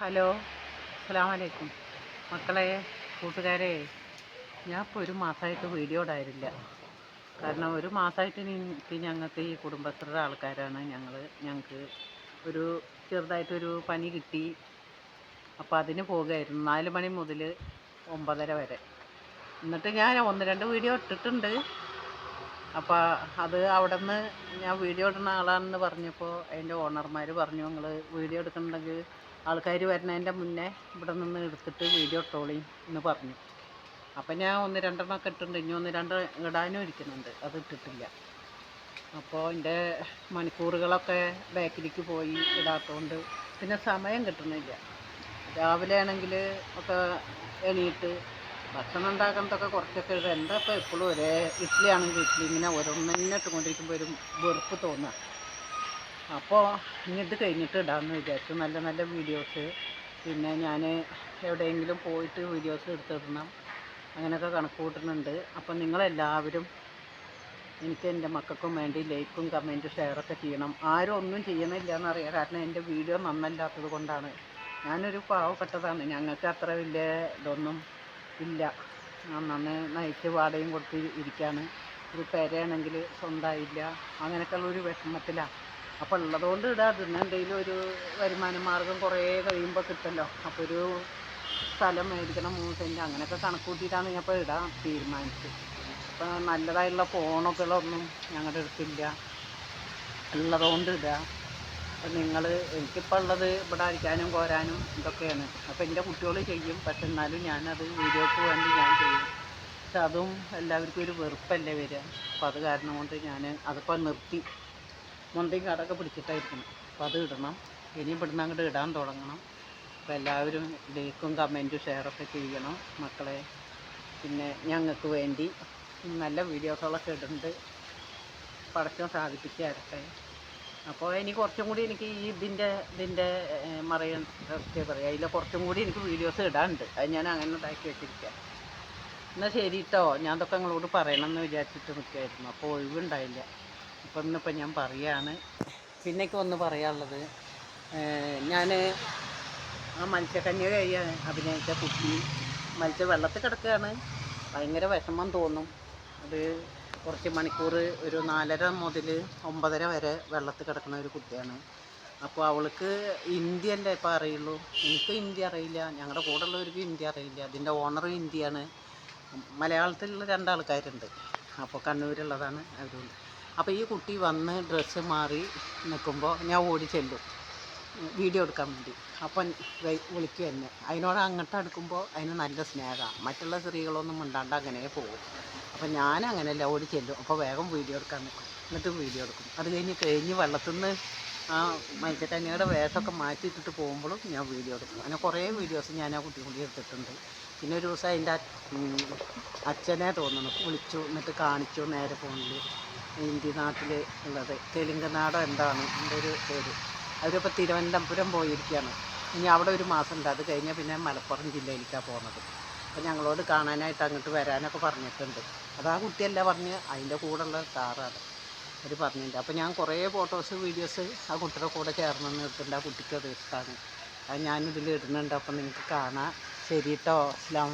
Hello അസ്സാം മക്കളെ കൂട്ടുകാരെ ഞാൻ ഇപ്പോൾ ഒരു മാസമായിട്ട് വീഡിയോ ഇടാറില്ല. കാരണം ഒരു മാസമായിട്ട് ഇനി ഞങ്ങൾക്ക് ഈ കുടുംബശ്രീയുടെ ആൾക്കാരാണ് ഞങ്ങൾ ഞങ്ങൾക്ക് ഒരു ചെറുതായിട്ടൊരു പനി കിട്ടി. അപ്പോൾ അതിന് പോകുമായിരുന്നു നാല് മണി മുതൽ ഒമ്പതര വരെ. എന്നിട്ട് ഞാൻ ഒന്ന് രണ്ട് വീഡിയോ ഇട്ടിട്ടുണ്ട്. അപ്പോൾ അത് അവിടെ നിന്ന് ഞാൻ വീഡിയോ ഇടുന്ന ആളാണെന്ന് പറഞ്ഞപ്പോൾ അതിന്റെ ഓണർമാർ പറഞ്ഞു നിങ്ങൾ വീഡിയോ എടുക്കുന്നുണ്ടെങ്കിൽ ആൾക്കാർ വരുന്നതിന്റെ മുന്നേ ഇവിടെ നിന്ന് എടുത്തിട്ട് വീഡിയോ ഇട്ടോളി എന്ന് പറഞ്ഞു. അപ്പം ഞാൻ ഒന്ന് രണ്ടെണ്ണമൊക്കെ ഇട്ടിട്ടുണ്ട്. ഇനി ഒന്ന് രണ്ട് ഇടാനും ഇരിക്കുന്നുണ്ട്. അത് ഇട്ടിട്ടില്ല. അപ്പോൾ എന്റെ മണിക്കൂറുകളൊക്കെ ബാക്കിലേക്ക് പോയി ഇടാത്തതുകൊണ്ട് പിന്നെ സമയം കിട്ടുന്നില്ല രാവിലെ ആണെങ്കിൽ ഒക്കെ എണീറ്റ് ഭക്ഷണം ഉണ്ടാക്കുന്നതൊക്കെ കുറച്ചൊക്കെ ഇടും എന്താ ഇപ്പോൾ എപ്പോഴും ഒരേ ഇഡ്ഡലി ആണെങ്കിൽ ഇഡ്ഡലി ഇങ്ങനെ ഓരോന്നെ ഇട്ടുകൊണ്ടിരിക്കുമ്പോൾ ഒരു വെറുപ്പ് തോന്നുക അപ്പോൾ ഇനി ഇത് കഴിഞ്ഞിട്ട് ഇടാമെന്ന് വിചാരിച്ചു. നല്ല നല്ല വീഡിയോസ് പിന്നെ ഞാൻ എവിടെയെങ്കിലും പോയിട്ട് വീഡിയോസ് എടുത്തിടണം. അങ്ങനെയൊക്കെ കണക്ക് കൂട്ടുന്നുണ്ട്. അപ്പം നിങ്ങളെല്ലാവരും എനിക്ക് എന്റെ മക്കൾക്കും വേണ്ടി ലൈക്കും കമന്റും ഷെയറൊക്കെ ചെയ്യണം. ആരും ഒന്നും ചെയ്യണില്ല എന്നറിയാം കാരണം എന്റെ വീഡിയോ നന്നല്ലാത്തത് കൊണ്ടാണ്. ഞാനൊരു പാവപ്പെട്ടതാണ്. ഞങ്ങൾക്ക് അത്ര വലിയ ഇതൊന്നും ഇല്ല. ഞാൻ നൈറ്റ് വാടകയും കൊടുത്ത് ഇരിക്കുകയാണ് ഒരു പെരയാണെങ്കിൽ സ്വന്തമായില്ല അങ്ങനെയൊക്കെയുള്ള ഒരു വിഷമത്തിലാണ് അപ്പോൾ ഉള്ളതുകൊണ്ട് അതിന് എന്തെങ്കിലും ഒരു വരുമാന മാർഗം കുറേ കഴിയുമ്പോൾ കിട്ടല്ലോ. അപ്പോൾ ഒരു സ്ഥലം മേടിക്കണം മൂന്ന് സെന്റ് അങ്ങനെയൊക്കെ കണക്ക് കൂട്ടിയിട്ടാണ് ഞാൻ ഇപ്പോൾ ഇടാൻ തീരുമാനിച്ചത്. അപ്പോൾ നല്ലതായിട്ടുള്ള ഫോണൊക്കെകളൊന്നും ഞങ്ങളുടെ അടുത്തില്ല. ഉള്ളതുകൊണ്ട് ഇടുക അപ്പം നിങ്ങൾ എനിക്കിപ്പോൾ ഉള്ളത് ഇവിടെ അരിക്കാനും കോരാനും ഇതൊക്കെയാണ്. അപ്പോൾ എന്റെ കുട്ടികൾ ചെയ്യും. പക്ഷെ എന്നാലും ഞാനത് വീഡിയോക്ക് വേണ്ടി ഞാൻ ചെയ്യും. പക്ഷെ അതും എല്ലാവർക്കും ഒരു വെറുപ്പല്ലേ വരിക. അപ്പോൾ അത് കാരണം കൊണ്ട് ഞാൻ അതിപ്പോൾ നിർത്തി. മുന്തയും കടൊക്കെ പിടിച്ചിട്ടായിരിക്കണം. അപ്പോൾ അത് ഇടണം. ഇനി ഇവിടുന്ന് അങ്ങോട്ട് ഇടാൻ തുടങ്ങണം. അപ്പോൾ എല്ലാവരും ലൈക്കും കമന്റും ഷെയറൊക്കെ ചെയ്യണം മക്കളെ. പിന്നെ ഞങ്ങൾക്ക് വേണ്ടി നല്ല വീഡിയോസുകളൊക്കെ ഇടുന്നുണ്ട്. പടക്കം സാധിപ്പിച്ച് തരട്ടെ അപ്പോൾ ഇനി കുറച്ചും കൂടി എനിക്ക് ഈ ഇതിന്റെ ഇതിന്റെ മറയൻ റെസ്റ്റ് പറയാം അതിൽ കുറച്ചും കൂടി എനിക്ക് വീഡിയോസ് ഇടാനുണ്ട്. അത് ഞാൻ അങ്ങനെ താക്കി വെച്ചിരിക്കാം. എന്നാൽ ശരി കേട്ടോ ഞാൻ ഇതൊക്കെ നിങ്ങളോട് പറയണം എന്ന് വിചാരിച്ചിട്ട് നിൽക്കുമായിരുന്നു അപ്പോൾ ഒഴിവുണ്ടായില്ല. അപ്പം ഇന്നിപ്പോൾ ഞാൻ പറയാണ്. പിന്നേക്ക് ഒന്ന് പറയാനുള്ളത് ഞാൻ ആ മത്സ്യകന്യകയായി അഭിനയിച്ച കുട്ടി മത്സ്യ വെള്ളത്തിൽ കിടക്കുകയാണ്. ഭയങ്കര വിഷമം തോന്നും. അത് കുറച്ച് മണിക്കൂർ ഒരു നാലര മുതൽ ഒമ്പതര വരെ വെള്ളത്തിൽ കിടക്കുന്ന ഒരു കുട്ടിയാണ്. അപ്പോൾ അവൾക്ക് ഹിന്ദി അല്ലേ ഇപ്പോൾ അറിയുള്ളൂ. എനിക്ക് ഹിന്ദി അറിയില്ല. ഞങ്ങളുടെ കൂടെ ഉള്ളവർക്ക് ഹിന്ദി അറിയില്ല. അതിന്റെ ഓണറും ഹിന്ദിയാണ് മലയാളത്തിലുള്ള രണ്ടാൾക്കാരുണ്ട്. അപ്പോൾ കണ്ണൂരുള്ളതാണ് അവരുണ്ട്. അപ്പോൾ ഈ കുട്ടി വന്ന് ഡ്രസ്സ് മാറി നിൽക്കുമ്പോൾ ഞാൻ ഓടി ചെല്ലും. വീഡിയോ എടുക്കാൻ വേണ്ടി. അപ്പം വിളിക്കും എന്നെ. അതിനോട് അങ്ങോട്ട് അടുക്കുമ്പോൾ അതിന് നല്ല സ്നേഹമാണ് മറ്റുള്ള സ്ത്രീകളൊന്നും മിണ്ടാണ്ട് അങ്ങനെ പോകും. അപ്പം ഞാൻ അങ്ങനെയല്ല ഓടി ചെല്ലും. അപ്പോൾ വേഗം വീഡിയോ എടുക്കാൻ നിൽക്കും എന്നിട്ട് വീഡിയോ എടുക്കും. അത് കഴിഞ്ഞ് കഴിഞ്ഞ് വെള്ളത്തിൽ നിന്ന് ആ മത്സ്യക്കന്യയുടെ വേഷമൊക്കെ മാറ്റിയിട്ടിട്ട് പോകുമ്പോഴും ഞാൻ വീഡിയോ എടുക്കും. അങ്ങനെ കുറേ വീഡിയോസ് ഞാൻ ആ കുട്ടി കൂടി എടുത്തിട്ടുണ്ട്. പിന്നെ ഒരു ദിവസം അതിന്റെ അച്ഛനെ തോന്നുന്നു. വിളിച്ചു. എന്നിട്ട് കാണിച്ചു നേരെ ഫോണിൽ ഇന്ത്യ നാട്ടിൽ ഉള്ളത്. തെലുങ്ക് നാടോ എന്താണ്? എന്റെ ഒരു പേര്. അവരിപ്പോൾ തിരുവനന്തപുരം പോയിരിക്കുകയാണ്. ഇനി അവിടെ ഒരു മാസം ഉണ്ട് അത് കഴിഞ്ഞാൽ പിന്നെ മലപ്പുറം ജില്ലയിലേക്കാണ് പോകുന്നത് അപ്പോൾ ഞങ്ങളോട് കാണാനായിട്ട് അങ്ങോട്ട് വരാനൊക്കെ പറഞ്ഞിട്ടുണ്ട്. അത് ആ കുട്ടിയല്ല പറഞ്ഞ് അതിന്റെ കൂടെയുള്ള സാറാണ്. അവർ പറഞ്ഞിട്ടുണ്ട്. അപ്പോൾ ഞാൻ കുറേ ഫോട്ടോസ് വീഡിയോസ് ആ കുട്ടിയുടെ കൂടെ ചേർന്ന് എടുത്തിട്ടുണ്ട് ആ കുട്ടിക്ക് അത് ഇഷ്ടമാണ് അത് ഞാനിതിൽ ഇടുന്നുണ്ട്. അപ്പോൾ നിങ്ങൾക്ക് കാണാം. ശരി കേട്ടോ അസ്സാം